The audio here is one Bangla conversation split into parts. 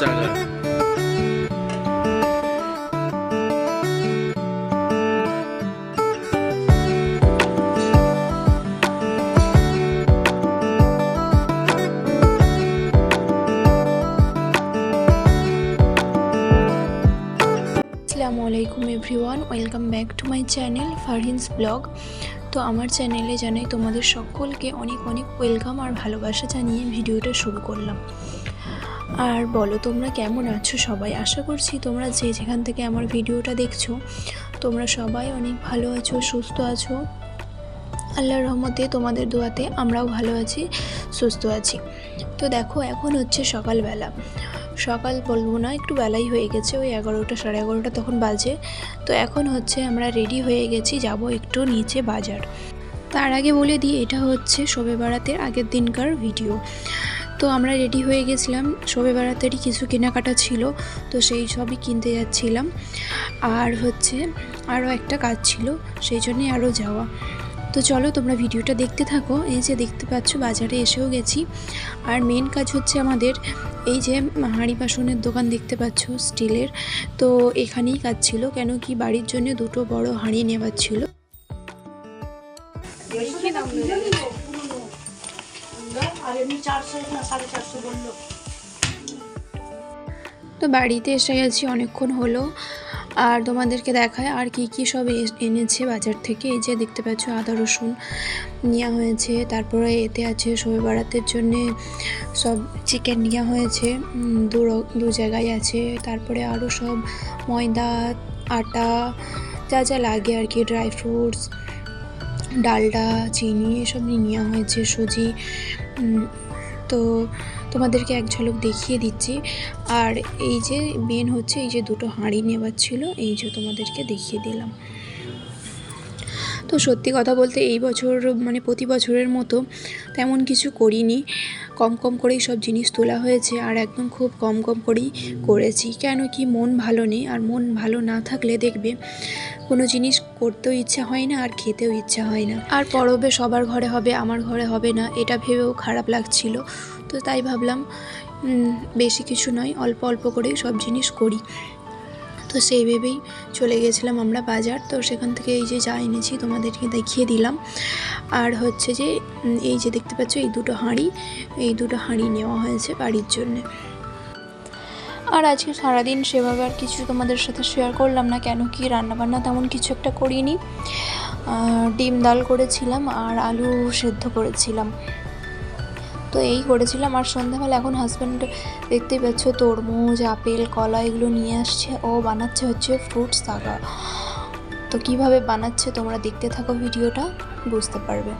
জায়গা আসসালামু আলাইকুম everyone, welcome back to my channel Farhin's blog. তো আমার চ্যানেলে জানাই তোমাদের সকলকে অনেক অনেক ওয়েলকাম আর ভালোবাসা জানিয়ে ভিডিওটা শুরু করলাম। আর বলো, তোমরা কেমন আছো সবাই? আশা করছি তোমরা যে যেখান থেকে আমার ভিডিওটা দেখছ, তোমরা সবাই অনেক ভালো আছো, সুস্থ আছো। আল্লাহর রহমতে তোমাদের দোয়াতে আমরাও ভালো আছি, সুস্থ আছি। তো দেখো, এখন হচ্ছে সকালবেলা। সকাল বলব না, একটু বেলাই হয়ে গেছে, ওই এগারোটা, সাড়ে এগারোটা তখন বাজে। তো এখন হচ্ছে আমরা রেডি হয়ে গেছি, যাব একটু নিচে বাজার। তার আগে বলে দিই, এটা হচ্ছে শবে বারাতের আগের দিনকার ভিডিও। তো আমরা রেডি হয়ে গেছিলাম। শবে বারাতেরই কিছু কেনাকাটা ছিল, তো সেই সবই কিনতে যাচ্ছিলাম। আর হচ্ছে আরও একটা কাজ ছিল, সেই জন্যে আরও যাওয়া। তো চলো তোমরা ভিডিওটা দেখতে থাকো, এই যে দেখতে পাচ্ছ বাজারে এসেও গেছি। আর মেন কাজ হচ্ছে আমাদের এই যে হাঁড়ি বাসনের দোকান দেখতে পাচ্ছ, স্টিলের। তো এখানেই কাজ ছিল, কেন কি বাড়ির জন্য দুটো বড় হাঁড়ি নেওয়ার ছিল। আর এমনি চারশো না, সাড়ে চারশো বলল। তো বাড়িতে এসে গেছি, অনেকক্ষণ হলো। আর তোমাদেরকে দেখায় আর কি কি সব এনেছে বাজার থেকে। এই যে দেখতে পাচ্ছ আদা, রসুন নেওয়া হয়েছে। তারপরে এতে আছে শবে বারাতের জন্যে সব চিকেন নেওয়া হয়েছে। দু দু জায়গায় আছে। তারপরে আরও সব ময়দা, আটা, যা যা লাগে আর কি, ড্রাই ফ্রুটস, ডালডা, চিনি, এসব নিয়ে নেওয়া হয়েছে, সুজি। তো তোমাদেরকে এক ঝলক দেখিয়ে দিচ্ছি। আর এই যে মেন হচ্ছে এই যে দুটো হাঁড়ি নেওয়ার ছিল, এই যে তোমাদেরকে দেখিয়ে দিলাম। তো সত্যি কথা বলতে এই বছর মানে প্রতি বছরের মতো তেমন কিছু করিনি। কম কম করেই সব জিনিস তোলা হয়েছে আর একদম খুব কম কম করেই করেছি। কেন কি মন ভালো নেই আর মন ভালো না থাকলে দেখবে কোনো জিনিস করতেও ইচ্ছা হয় না আর খেতেও ইচ্ছা হয় না। আর পরবে সবার ঘরে হবে, আমার ঘরে হবে না, এটা ভেবেও খারাপ লাগছিল। তো তাই ভাবলাম বেশি কিছু নয়, অল্প অল্প করেই সব জিনিস করি। তো সেই ভেবেই চলে গেছিলাম আমরা বাজার। তো সেখান থেকে এই যে যা এনেছি তোমাদেরকে দেখিয়ে দিলাম। আর হচ্ছে যে এই যে দেখতে পাচ্ছ, এই দুটো হাঁড়ি, এই দুটো হাঁড়ি নেওয়া হয়েছে বাড়ির জন্যে। আর আজকে সারাদিন সেভাবে আর কিছু তোমাদের সাথে শেয়ার করলাম না, কেন কি রান্নাবান্না তেমন কিছু একটা করিনি। ডিম ডাল করেছিলাম আর আলু সেদ্ধ করেছিলাম। তো এই করেছিলাম। আর সন্ধ্যাবেলা এখন হাজব্যান্ড দেখতেই পাচ্ছ, তরমুজ, আপেল, কলা এগুলো নিয়ে আসছে। ও বানাচ্ছে হচ্ছে ফ্রুটস সাগা তো কীভাবে বানাচ্ছে তোমরা দেখতে থাকো ভিডিওটা, বুঝতে পারবে।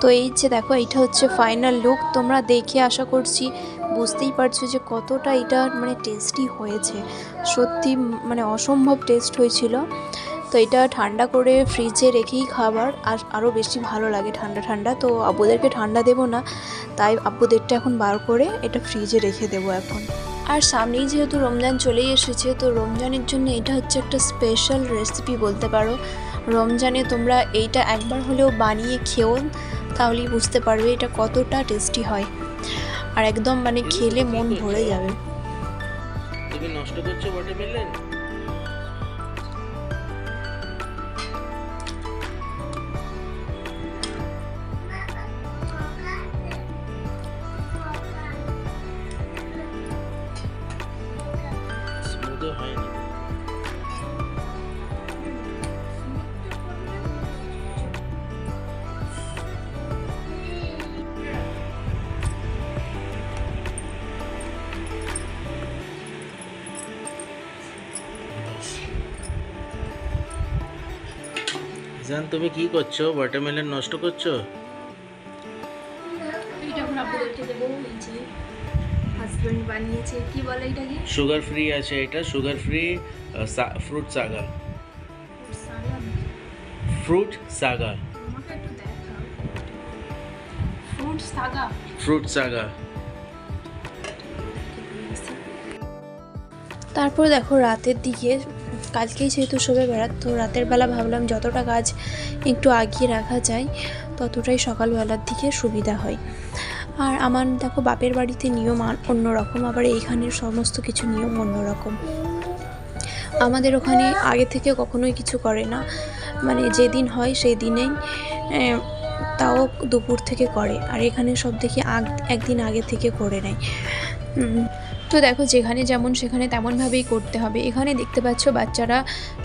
তো এই যে দেখো, এইটা হচ্ছে ফাইনাল লুক তোমরা দেখে আশা করছি বুঝতেই পারছ যে কতটা এটা মানে টেস্টি হয়েছে। সত্যি মানে অসম্ভব টেস্ট হয়েছিল। তো এটা ঠান্ডা করে ফ্রিজে রেখেই খাবার, আর আরও বেশি ভালো লাগে ঠান্ডা ঠান্ডা। তো আব্বুদেরকে ঠান্ডা দেবো না, তাই আব্বুদেরটা এখন বার করে এটা ফ্রিজে রেখে দেবো এখন। আর সামনেই যেহেতু রমজান চলেই এসেছে, তো রমজানের জন্য এটা হচ্ছে একটা স্পেশাল রেসিপি বলতে পারো। রমজানে তোমরা এইটা একবার হলেও বানিয়ে খেও। তাহলেই বুঝতে পারবে এটা কতটা টেস্টি হয়। আর একদম মানে খেলে মন ভরে যাবে। তুমি নষ্ট করছ ওয়াটারমেলন স্মুথও হয়নি। জান তুমি কি করছ? ওয়াটারমেলন নষ্ট করছ? বানিয়েছে কি বলে এটা সুগার ফ্রি আছে এটা sugar free fruit saga fruit saga fruit saga তারপর দেখো রাতের দিকে কালকেই যেহেতু শোবে বেড়াত, তো রাতের বেলা ভাবলাম যতটা কাজ একটু আগিয়ে রাখা যায়, ততটাই সকালবেলার দিকে সুবিধা হয়। আর আমার দেখো বাপের বাড়িতে নিয়ম অন্যরকম, আবার এইখানের সমস্ত কিছু নিয়ম অন্যরকম। আমাদের ওখানে আগে থেকে কখনোই কিছু করে না। মানে যেদিন হয় সেই দিনেই তাও দুপুর থেকে করে। আর এখানে সব দেখি আগ, একদিন আগে থেকে করে নেয়। তো দেখো যেখানে যেমন সেখানে তেমনভাবেই করতে হবে। এখানে দেখতে পাচ্ছ বাচ্চারা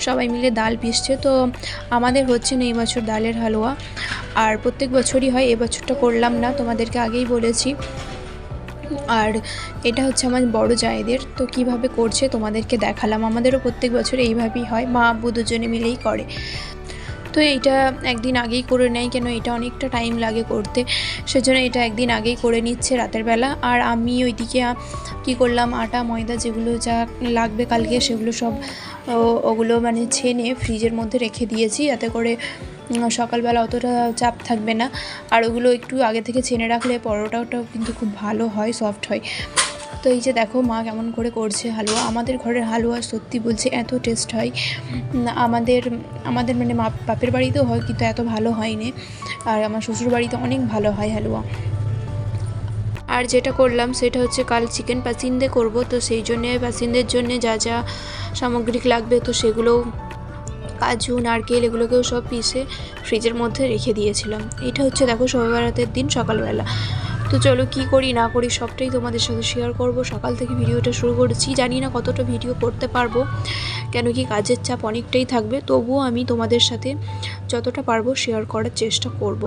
সবাই মিলে ডাল পিসছে তো আমাদের হচ্ছে না এই বছর ডালের হালুয়া। আর প্রত্যেক বছরই হয় এবছরটা করলাম না, তোমাদেরকে আগেই বলেছি। আর এটা হচ্ছে আমার বড় জায়েদের। তো কীভাবে করছে তোমাদেরকে দেখালাম। আমাদেরও প্রত্যেক বছর এইভাবেই হয় মা আব্বু দুজনে মিলেই করে। তো এইটা একদিন আগেই করে নেয় কেন এটা অনেকটা টাইম লাগে করতে। সেজন্য এটা একদিন আগেই করে নিচ্ছে রাতের বেলা। আর আমি ওইদিকে কি করলাম, আটা, ময়দা যেগুলো যা লাগবে কালকে সেগুলো সব ওগুলো মানে ছেনে ফ্রিজের মধ্যে রেখে দিয়েছি। যাতে করে সকালবেলা অতটা চাপ থাকবে না। আর ওগুলো একটু আগে থেকে ছেনে রাখলে পরোটাটাও কিন্তু খুব ভালো হয় সফট হয়। তো এই যে দেখো মা কেমন করে করছে হালুয়া। আমাদের ঘরের হালুয়া সত্যি বলছে এত টেস্ট হয়। আমাদের আমাদের মানে মা বাপের বাড়িতেও হয় কিন্তু এত ভালো হয়নি। আর আমার শ্বশুর বাড়িতে অনেক ভালো হয় হালুয়া। আর যেটা করলাম সেটা হচ্ছে কাল চিকেন পাসিন্দে করব। তো সেই জন্যে পাসিন্দের জন্য যা যা সামগ্রিক লাগবে তো সেগুলোও কাজু, নারকেল এগুলোকেও সব পিষে ফ্রিজের মধ্যে রেখে দিয়েছিলাম। এটা হচ্ছে দেখো সবে রাতের দিন সকালবেলা। তো চলো কি করি, না করি সবটাই তোমাদের সাথে শেয়ার করব সকাল থেকে ভিডিওটা শুরু করেছি, জানি না কতটা ভিডিও করতে পারব, কেন কি কাজের চাপ অনেকটাই থাকবে, তবুও আমি তোমাদের সাথে যতটা পারব শেয়ার করার চেষ্টা করব।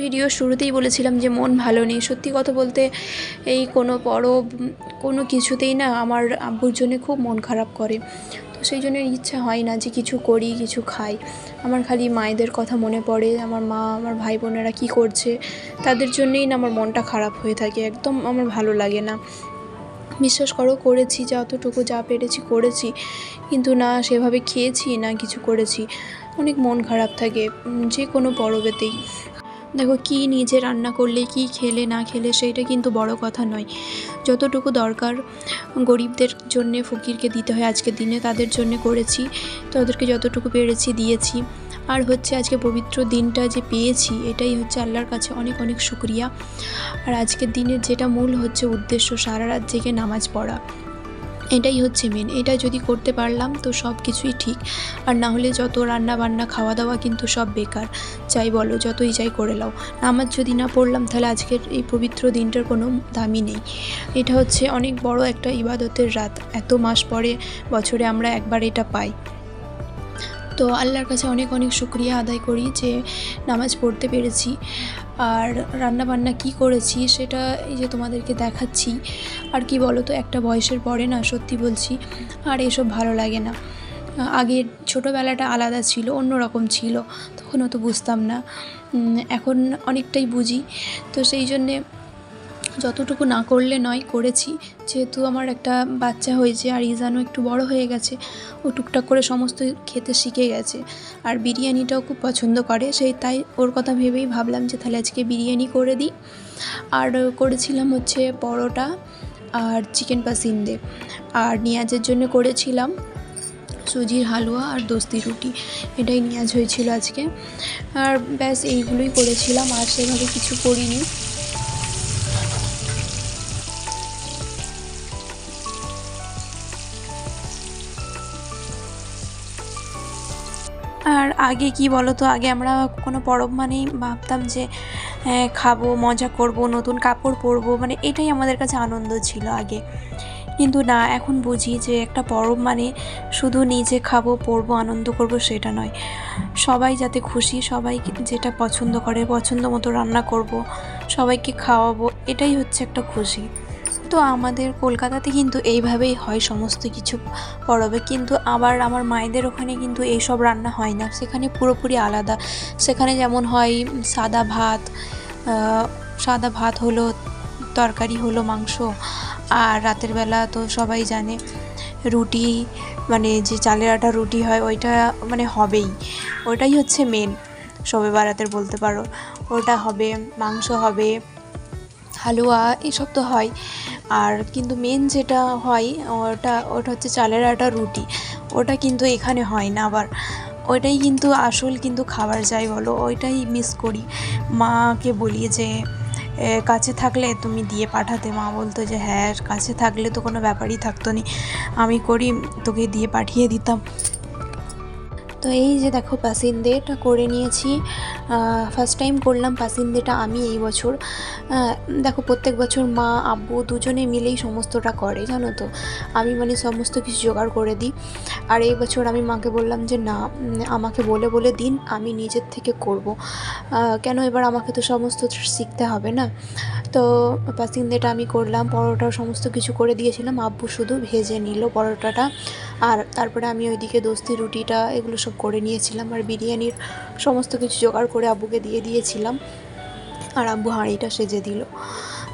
ভিডিও শুরুতেই বলেছিলাম যে মন ভালো নেই, সত্যি কথা বলতে এই কোনো পরব, কোনো কিছুতেই না আমার আব্বুর জন্য খুব মন খারাপ করে তো সেই জন্য ইচ্ছা হয় না যে কিছু করি, কিছু খাই। আমার খালি মায়েদের কথা মনে পড়ে, আমার মা, আমার ভাই বোনেরা কী করছে, তাদের জন্যই না আমার মনটা খারাপ হয়ে থাকে, একদম আমার ভালো লাগে না। বিশ্বাস করো, করেছি, যতটুকু যা পেরেছি করেছি, কিন্তু না সেভাবে খেয়েছি, না কিছু করেছি। অনেক মন খারাপ থাকে যে কোনো পরবেতেই। দেখো, কী নিজে রান্না করলে, কি খেলে, না খেলে, সেইটা কিন্তু বড় কথা নয়। যতটুকু দরকার গরিবদের জন্যে ফকিরকে দিতে হয়, আজকের দিনে তাদের জন্য করেছি, তাদেরকে যতটুকু পেরেছি দিয়েছি। আর হচ্ছে আজকে পবিত্র দিনটা যে পেয়েছি, এটাই হচ্ছে আল্লাহর কাছে অনেক অনেক শুক্রিয়া। আর আজকের দিনের যেটা মূল হচ্ছে উদ্দেশ্য, সারা রাত জেগে নামাজ পড়া। এটাই হচ্ছে মেন এটা যদি করতে পারলাম তো সব কিছুই ঠিক। আর না হলে যত রান্না বান্না, খাওয়া দাওয়া কিন্তু সব বেকার। চাই বলো, যতই চাই করে নাও। নামাজ যদি না পড়লাম তাহলে আজকের এই পবিত্র দিনটার কোনো দামই নেই। এটা হচ্ছে অনেক বড় একটা ইবাদতের রাত। এত মাস পরে বছরে আমরা একবার এটা পাই। তো আল্লাহর কাছে অনেক অনেক শুক্রিয়া আদায় করি যে নামাজ পড়তে পেরেছি। আর রান্না বান্না কি করেছি সেটা এই যে তোমাদেরকে দেখাচ্ছি। আর কি বলো তো একটা বয়সের পরে না, সত্যি বলছি, আর এসব ভালো লাগে না। আগের ছোটোবেলাটা আলাদা ছিল অন্য রকম ছিল, তখন অত বুঝতাম না। এখন অনেকটাই বুঝি। তো সেই জন্যে যতটুকু না করলে নয়, করেছি। যেহেতু আমার একটা বাচ্চা হয়েছে আর ইজানও একটু বড় হয়ে গেছে, ও টুকটাক করে সমস্ত খেতে শিখে গেছে আর বিরিয়ানিটাও খুব পছন্দ করে। সেই তাই ওর কথা ভেবেই ভাবলাম যে তাহলে আজকে বিরিয়ানি করে দিই। আর করেছিলাম হচ্ছে পরোটা আর চিকেন পাসিন্দে। আর নিয়াজের জন্য করেছিলাম সুজির হালুয়া আর দোস্তি রুটি। এটাই নিয়াজ হয়েছিল আজকে। আর ব্যাস, এইগুলোই করেছিলাম, আর সেভাবে কিছু করিনি। আর আগে কি বলো তো আগে আমরা কোনো পরব মানেই ভাবতাম যে হ্যাঁ, খাব মজা করব নতুন কাপড় পরবো মানে এটাই আমাদের কাছে আনন্দ ছিল আগে। কিন্তু না এখন বুঝি যে একটা পরব মানে শুধু নিজে খাব পরবো আনন্দ করব সেটা নয়। সবাই যাতে খুশি সবাই যেটা পছন্দ করে পছন্দ মতো রান্না করব সবাইকে খাওয়াবো এটাই হচ্ছে একটা খুশি। তো আমাদের কলকাতাতে কিন্তু এইভাবেই হয় সমস্ত কিছু পরবে। কিন্তু আবার আমার মায়েদের ওখানে কিন্তু এইসব রান্না হয় না। সেখানে পুরোপুরি আলাদা। সেখানে যেমন হয় সাদা ভাত সাদা ভাত হলো, তরকারি হলো মাংস। আর রাতের বেলা তো সবাই জানে রুটি মানে যে চালের আটা রুটি হয়, ওইটা মানে হবেই। ওটাই হচ্ছে মেন সবে বারাতের বলতে পারো। ওটা হবে, মাংস হবে, হালুয়া, এসব তো হয়। আর কিন্তু মেন যেটা হয়, ওটা ওটা হচ্ছে চালের আটা, রুটি। ওটা কিন্তু এখানে হয় না আবার। ওইটাই কিন্তু আসল কিন্তু খাবার, যাই বলো, ওইটাই মিস করি। মাকে বলি যে কাছে থাকলে তুমি দিয়ে পাঠাতে। মা বলতো যে হ্যাঁ কাছে থাকলে তো কোনো ব্যাপারই থাকতো না। আমি করি, তোকে দিয়ে পাঠিয়ে দিতাম। তো এই যে দেখো পাসিন্দেটা করে নিয়েছি। ফার্স্ট টাইম করলাম পাসিন্দেটা আমি এই বছর। দেখো প্রত্যেক বছর মা, আব্বু দুজনে মিলেই সমস্তটা করে, জানো তো? আমি মানে সমস্ত কিছু জোগাড় করে দিই। আর এই বছর আমি মাকে বললাম যে, না আমাকে বলে বলে দিন, আমি নিজের থেকে করব। কেন এবার আমাকে তো সমস্ত শিখতে হবে না? তো পাসিন্দেটা আমি করলাম, পরোটা সমস্ত কিছু করে দিয়েছিলাম, আব্বু শুধু ভেজে নিল পরোটাটা, আর তারপরে আমি ওইদিকে দোস্তি, রুটিটা এগুলো সব করে নিয়েছিলাম, আর বিরিয়ানির সমস্ত কিছু জোগাড় করে আব্বুকে দিয়ে দিয়েছিলাম, আর আব্বু হাঁড়িটা সেজে দিল।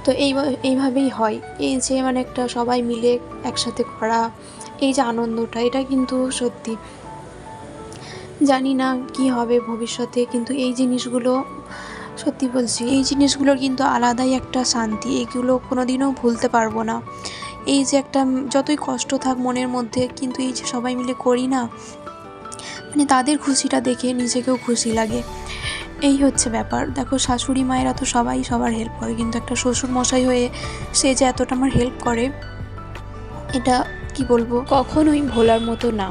তো এই এইভাবেই হয়। এই যে মানে একটা সবাই মিলে একসাথে করা, এই যে আনন্দটা, এটা কিন্তু সত্যি। জানি না কি হবে ভবিষ্যতে, কিন্তু এই জিনিসগুলো সত্যি বলছি, এই জিনিসগুলোর কিন্তু আলাদাই একটা শান্তি, এগুলো কোনোদিনও ভুলতে পারব না। এই যে একটা যতই কষ্ট থাক মনের মধ্যে, কিন্তু এই যে সবাই মিলে করি না মানে তাদের খুশিটা দেখে নিজেকেও খুশি লাগে। এই হচ্ছে ব্যাপার। দেখো, শাশুড়ি মায়েরা তো সবাই সবার হেল্প করে, কিন্তু একটা শ্বশুর মশাই হয়ে সে যে এতটা আমার হেল্প করে, এটা কি বলব? কখনোই ভোলার মতো না।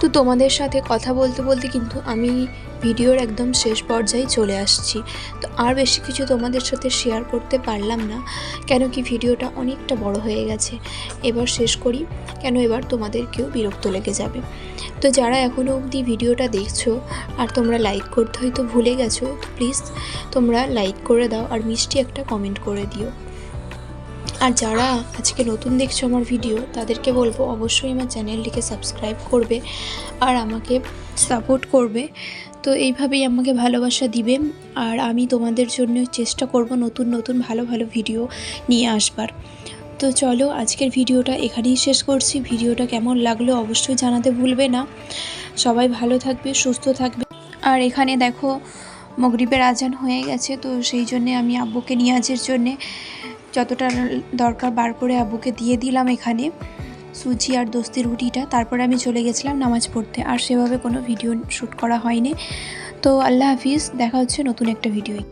তো তোমাদের সাথে কথা বলতে বলতে কিন্তু আমি ভিডিওর একদম শেষ পর্যায়ে চলে আসছি। তো আর বেশি কিছু তোমাদের সাথে শেয়ার করতে পারলাম না, কেন কি ভিডিওটা অনেকটা বড় হয়ে গেছে। এবার শেষ করি, কেন এবার তোমাদেরকেও বিরক্ত লেগে যাবে। তো যারা এখনও অবধি ভিডিওটা দেখছ আর তোমরা লাইক করতে হয়তো ভুলে গেছো প্লিজ তোমরা লাইক করে দাও আর মিষ্টি একটা কমেন্ট করে দিও। আর যারা আজকে নতুন দেখছ আমার ভিডিও তাদেরকে বলব অবশ্যই আমার চ্যানেলটিকে সাবস্ক্রাইব করবে আর আমাকে সাপোর্ট করবে। তো এইভাবেই আমাকে ভালোবাসা দিবে আর আমি তোমাদের জন্য চেষ্টা করব নতুন নতুন ভালো ভালো ভিডিও নিয়ে আসবার। তো চলো আজকের ভিডিওটা এখানেই শেষ করছি। ভিডিওটা কেমন লাগল অবশ্যই জানাতে ভুলবে না। সবাই ভালো থাকবে, সুস্থ থাকবে। আর এখানে দেখো মগরিবের আজান হয়ে গেছে, তো সেই জন্যে আমি আব্বুকে নিয়াজের জন্যে যতটা দরকার বার করে আব্বুকে দিয়ে দিলাম এখানে। সুজি আর দোস্তির রুটিটা। তারপরে আমি চলে গেছিলাম নামাজ পড়তে। আর সেভাবে কোনো ভিডিও শ্যুট করা হয়নি। তো আল্লাহ হাফিজ, দেখা হচ্ছে নতুন একটা ভিডিওয়